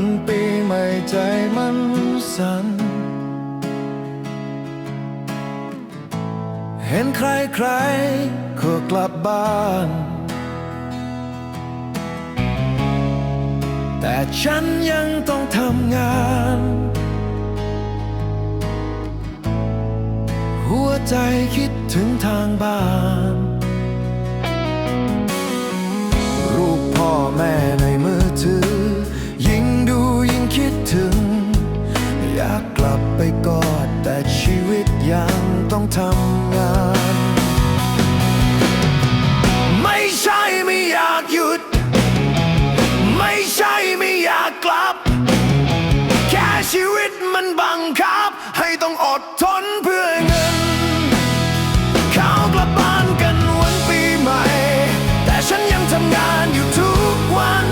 ันปีใหม่ใจมันสั่นเห็นใครใครก็กลับบ้าน แต่ฉันยังต้องทำงาน หัวใจคิดถึงทางบ้าน ไปกอด แต่ชีวิตยังต้องทำงาน ไม่ใช่ไม่อยากหยุด ไม่ใช่ไม่อยากกลับ แค่ชีวิตมันบังคับ ให้ต้องอดทนเพื่อเงิน เขากลับบ้านกันวันปีใหม่ แต่ฉันยังทำงานอยู่ทุกวัน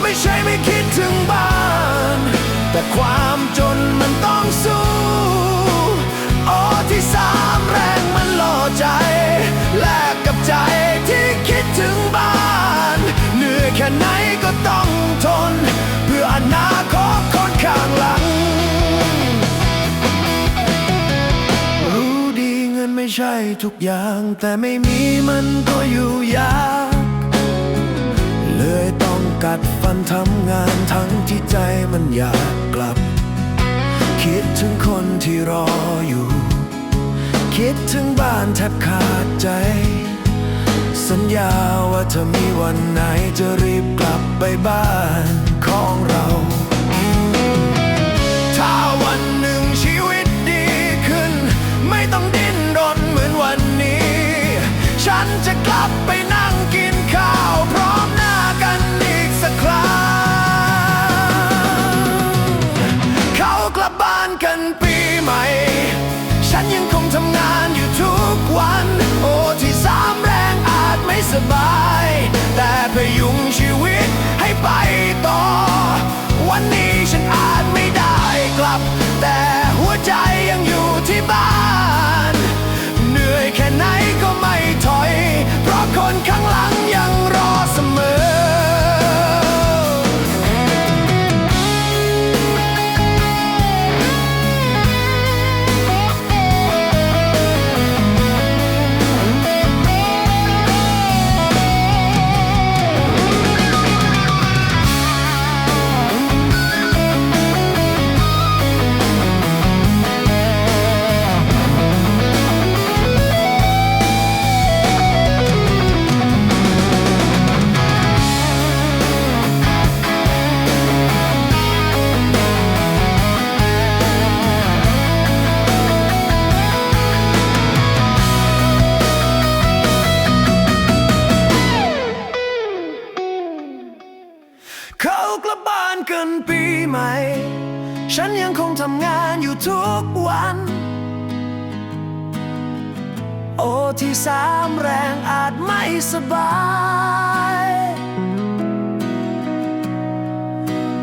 ไม่ใช่ไม่คิดถึง ใช่ทุกอย่าง แต่ไม่มีมันก็อยู่ยาก เลยต้องกัดฟันทำงานทั้งที่ใจมันอยากกลับ คิดถึงคนที่รออยู่ คิดถึงบ้านแทบขาดใจ สัญญาว่าถ้ามีวันไหนจะรีบกลับไปบ้าน นจะกลับไปนั่งกินข้าว พร้อมหน้ากันอีกสักครั้ง เขากลับบ้านกันปีใหม่ ฉันยังคงทำงานอยู่ทุกวัน โอ้ที่สามแรงอาจไม่สบาย แต่พยุงชีวิตให้ไป เขากลับบ้านกันปีใหม่ ฉันยังคงทำงานอยู่ทุกวัน โอ้ที่สามแรงอาจไม่สบาย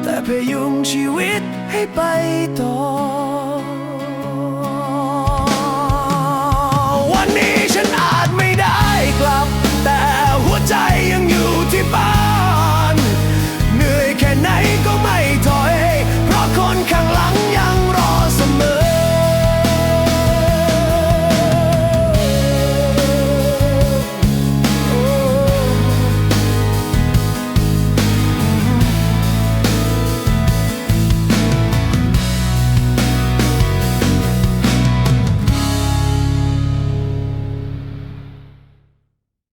แต่พยุงชีวิตให้ไปต่อ